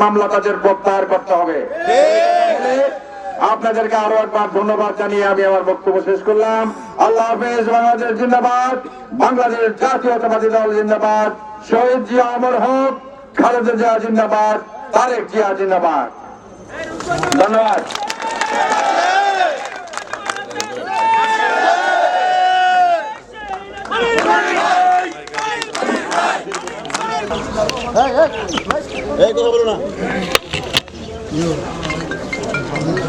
মামলা তাদের প্রত্যাহার করতে হবে। আপনাদেরকে আরও একবার ধন্যবাদ জানিয়ে আমি আমার বক্তব্য শেষ করলাম। আল্লাহ হাফেজ, বাংলাদেশ জিন্দাবাদ। বাংলাদেশ জাতীয়তাবাদী দল জিন্দাবাদ। শহীদ জিয়া অমর হোক, খালেদা জিয়া জিন্দাবাদ, তারেক জিয়া জিন্দাবাদ। ধন্যবাদ।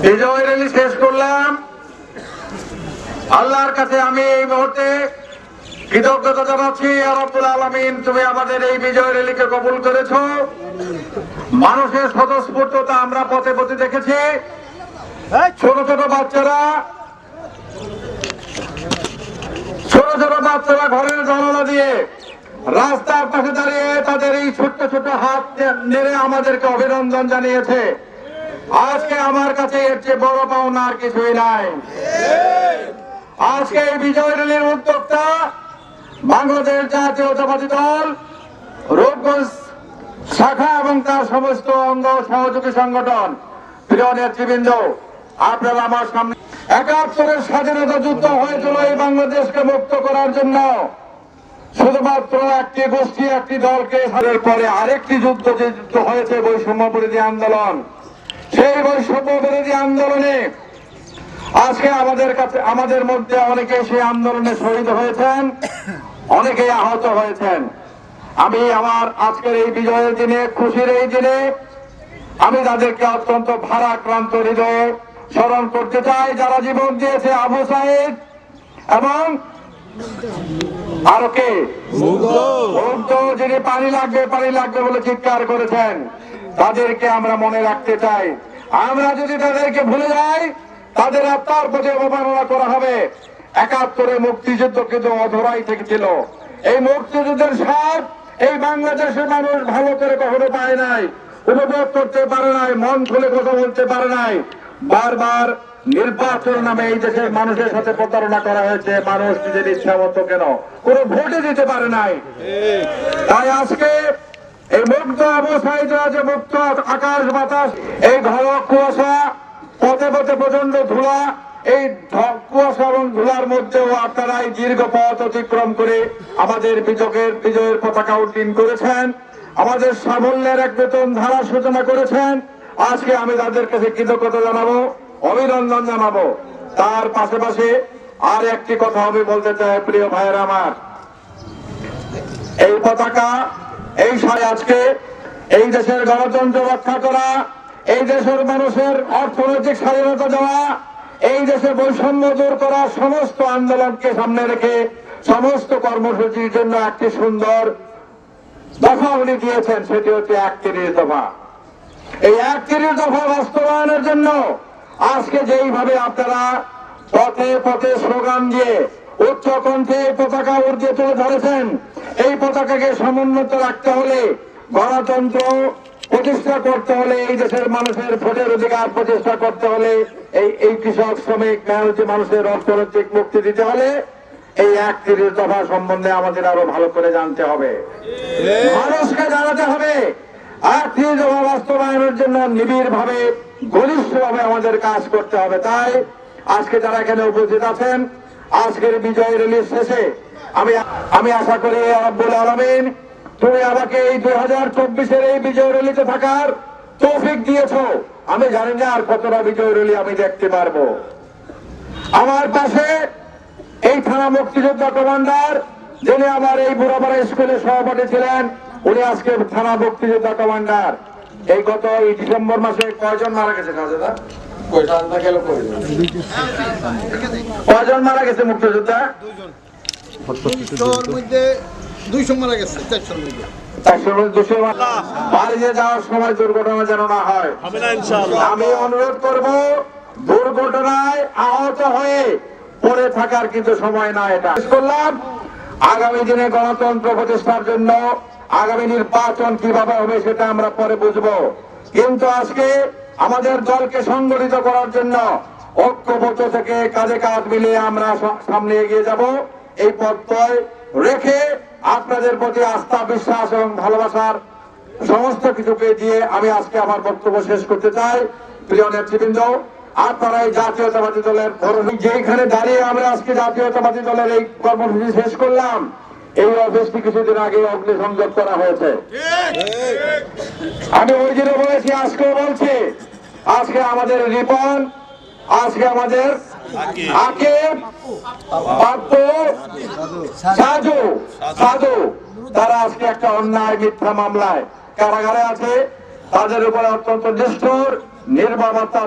এই র্যালি শেষ করলাম। আল্লাহর কাছে আমি এই মুহূর্তে কৃতজ্ঞতা জানাচ্ছি আরবুল আলমিন, তুমি আমাদের এই বিজয় র্যালিকে কবুল করেছ। মানুষের স্বতঃস্ফূর্ততা আমরা পথে পথে দেখেছি। ছোট ছোট বাচ্চারা, ছোট ছোট বাচ্চারা ঘরের জানালা দিয়ে রাস্তার পাশে দাঁড়িয়ে তাদের এই ছোট্ট ছোট হাত নেড়ে আমাদেরকে অভিনন্দন জানিয়েছে। আজকে আমার কাছে এর চেয়ে বড় পাওনা আর কিছুই নাই। আজকে এই বিজয় র্যালির উদ্যোক্তা বাংলাদেশ জাতীয়তাবাদী দল, রূপগঞ্জ শাখা এবং তার সমস্ত অঙ্গ সহযোগী সংগঠন। প্রিয় নেতৃবৃন্দ, আপনারা আমার সামনে একাত্তরের স্বাধীনতা যুদ্ধ হয়েছিল এই বাংলাদেশকে মুক্ত করার জন্য শুধুমাত্র একটি গোষ্ঠী, একটি দলকে সারের পরে আরেকটি যুদ্ধ যে যুদ্ধ হয়েছে বৈষম্য বিরোধী আন্দোলন, সেই বৈষম্য বিরোধী আন্দোলনে আজকে আমাদের কাছে, আমাদের মধ্যে অনেকে সেই আন্দোলনে শহীদ হয়েছেন, অনেকে আহত হয়েছেন। আমি আমার আজকের এই বিজয়ের দিনে, খুশির এই দিনে আমি তাদেরকে অত্যন্ত ভারাক্রান্ত হৃদয়ে স্মরণ করতে চাই, যারা জীবন দিয়েছে আবু সাহেব এবং আরও কে যিনি পানি লাগবে পানি লাগবে বলে চিৎকার করেছেন তাদেরকে আমরা মনে রাখতে চাই। আমরা যদি তাদেরকে ভুলে যাই তাদের আত্মার প্রতি অবমাননা করা হবে। একাত্তরে মুক্তিযুদ্ধ কিন্তু অধরাই থেকে ছিল এই মুক্তিযুদ্ধের স্বাদ এই বাংলাদেশের মানুষ ভালো করে কখনো পায় নাই উপভোগ করতে পারে নাই মন খুলে কথা বলতে পারে নাই। বারবার নির্বাচন নামে এই দেশের মানুষের সাথে প্রতারণা করা হয়েছে, মানুষ নিজের ইচ্ছা মতো কেন? কোন ভোটে দিতে পারে নাই। তাই আজকে এই মুক্ত অবস্থায় যে মুক্ত আকাশ বাতাস, এই ঘন কুয়াশা, পথে পথে প্রচণ্ড ধুলা, এই কুয়াশা এবং ধুলার মধ্যেও আপনারা এই দীর্ঘ পথ অতিক্রম করে আমাদের বিজয়ের বিজয়ের পতাকা উড্ডীন করেছেন, আমাদের সাফল্যের এক বেতন ধারা সূচনা করেছেন। আজকে আমি তাদের কাছে কৃতজ্ঞতা জানাব, অভিনন্দন জানাব। তার পাশাপাশি আর একটি কথা আমি বলতে চাই, প্রিয় ভাইয়ের আমার। এই পতাকা, এই সায় আজকে, এই দেশের গণতন্ত্র রক্ষা করা, এই দেশের মানুষের অর্থনৈতিক স্বাধীনতা দেওয়া, এই দেশে বৈষম্য দূর করা সমস্ত আন্দোলনকে সামনে রেখে সমস্ত কর্মসূচির জন্য একটি সুন্দর দফা উনি দিয়েছেন, সেটি হচ্ছে একত্রিশ দফা। এই একত্রিশ দফা বাস্তবায়নের জন্য আজকে যেইভাবে আপনারা পথে পথে স্লোগান দিয়ে উচ্চ কণ্ঠে এই পতাকা উর্দিয়ে তুলে ধরেছেন এই পতাকাকে সমুন্নত রাখতে হলে গণতন্ত্র প্রতিষ্ঠা করতে হলে এই দেশের মানুষের ভোটের অধিকার প্রতিষ্ঠা করতে হলে এই এই কৃষক শ্রমিক মেহনতি মানুষের অর্থনৈতিক মুক্তি দিতে হলে এই একত্রিশ দফা সম্বন্ধে আমাদের আরও ভালো করে জানতে হবে। মানুষকে জানাতে হবে আর্থিক দফা বাস্তবায়নের জন্য নিবিড় ভাবে ঘনিষ্ঠ ভাবে আমাদের কাজ করতে হবে। তাই আজকে যারা এখানে উপস্থিত আছেন, আজকের বিজয় রিলিজ শেষে আমি আমি আশা করি আব্বুল আলমিন তুমি আমাকে এই দুই হাজার চব্বিশের এই বিজয় রিলিতে থাকার তৌফিক দিয়েছ। আমি জানি না আর কতটা বিজয় রিলি আমি দেখতে পারব। আমার পাশে এই থানা মুক্তিযোদ্ধা কমান্ডার, যিনি আমার এই বুড়াপাড়া স্কুলের সভাপতি ছিলেন উনি আজকে থানা মুক্তিযোদ্ধা কমান্ডার এই গত এই ডিসেম্বর মাসে কয়জন মারা গেছে কয়জন? মারা গেছে মুক্তিযোদ্ধা? দুইশো মারা গেছে চারশোর মধ্যে। বাড়িতে যাওয়ার সময় দুর্ঘটনা যেন না হয়। হবে না ইনশাআল্লাহ। আমি অনুরোধ করব দুর্ঘটনায় আহত হয়ে পড়ে থাকার কিন্তু সময় না এটা। করলাম। আগামী দিনে গণতন্ত্র প্রতিষ্ঠার জন্য আগামী নির্বাচন কীভাবে হবে সেটা আমরা পরে বুঝব। কিন্তু আজকে আমাদের দলকে সংগঠিত করার জন্য ঐক্যবদ্ধ থেকে কাজে কাজ মিলিয়ে আমরা সামনে এগিয়ে যাব। এই পথ রেখে আপনাদের প্রতি আস্থা, বিশ্বাস এবং ভালোবাসার সমস্ত কিছুকে দিয়ে আমি আজকে আমার বক্তব্য শেষ করতে চাই। প্রিয় নেতৃবৃন্দ, আপনারা এই জাতীয়তাবাদী দলের যেখানে দাঁড়িয়ে আমরা আজকে জাতীয়তাবাদী দলের এই কর্মসূচি শেষ করলাম এই অফিসটি কিছুদিন আগে অগ্নিসংযোগ করা হয়েছে। আমি ওই দিনে বলেছি, আজকেও বলছি, আজকে আমাদের রিপন, আজকে আমাদের আকিব, পাপ্পু তারা আজকে একটা অন্যায় মিথ্যা মামলায় কারাগারে আছে। তাদের উপরে অত্যন্ত নিষ্ঠুর নির্মমতা